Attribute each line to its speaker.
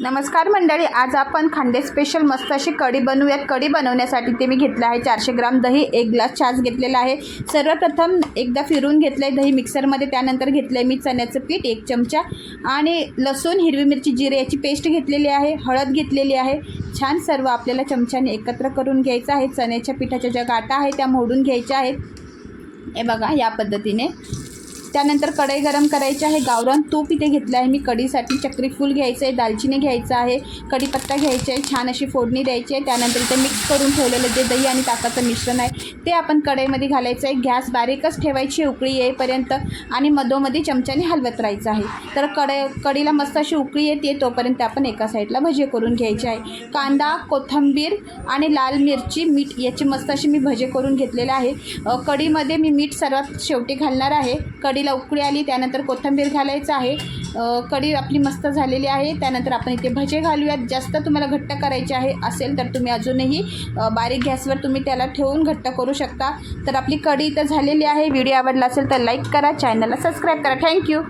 Speaker 1: नमस्कार मंडळी आज आपण खांडे स्पेशल मस्त अशी कढी बनवूयात. कढी बनवण्यासाठी ते मी घेतलं आहे चारशे ग्राम दही एक ग्लास छास घेतलेला आहे. सर्वप्रथम एकदा फिरून घेतलं आहे दही मिक्सरमध्ये त्यानंतर घेतलं आहे मी चण्याचं पीठ एक चमचा आणि लसूण हिरवी मिरची जिरे याची पेस्ट घेतलेली आहे हळद घेतलेली आहे. छान सर्व आपल्याला चमच्याने एकत्र करून घ्यायचं आहे. चण्याच्या पिठाच्या ज्या गाठा आहे त्या मोडून घ्यायच्या आहेत. हे बघा या पद्धतीने त्यानंतर कढई गरम करायची आहे. गावरान तूप इथे घेतलं आहे मी. कढीसाठी चक्रीफूल घ्यायचं आहे दालचिनी घ्यायचं आहे कढीपत्ता घ्यायचा आहे छान अशी फोडणी द्यायची आहे. त्यानंतर इथे मिक्स करून ठेवलेलं जे दही आणि ताकाचं मिश्रण आहे ते आपण कढईमध्ये घालायचं आहे. गॅस बारीकच ठेवायची उकळी येईपर्यंत आणि मधोमधी चमच्याने हलवत राहायचं आहे. तर कढई कढीला मस्त अशी उकळी येते तोपर्यंत आपण एका साईडला भजे करून घ्यायचे आहे. कांदा कोथिंबीर आणि लाल मिरची मीठ याची मस्त अशी मी भजे करून घेतलेलं आहे. कढीमध्ये मी मीठ सर्वात शेवटी घालणार आहे. कढी कढीला उकळी आली त्यानंतर कोथिंबीर घालायचं आहे. कढी आपली मस्त झालेली आहे. त्यानंतर आपण इथे भजे घालूयात. जास्त तुम्हाला घट्ट करायचे आहे असेल तर तुम्ही अजूनही बारीक गॅसवर तुम्ही त्याला ठेवून घट्ट करू शकता. तर आपली कढी इथं झालेली आहे. व्हिडिओ आवडला असेल तर लाईक करा चॅनलला सबस्क्राईब करा. थँक्यू.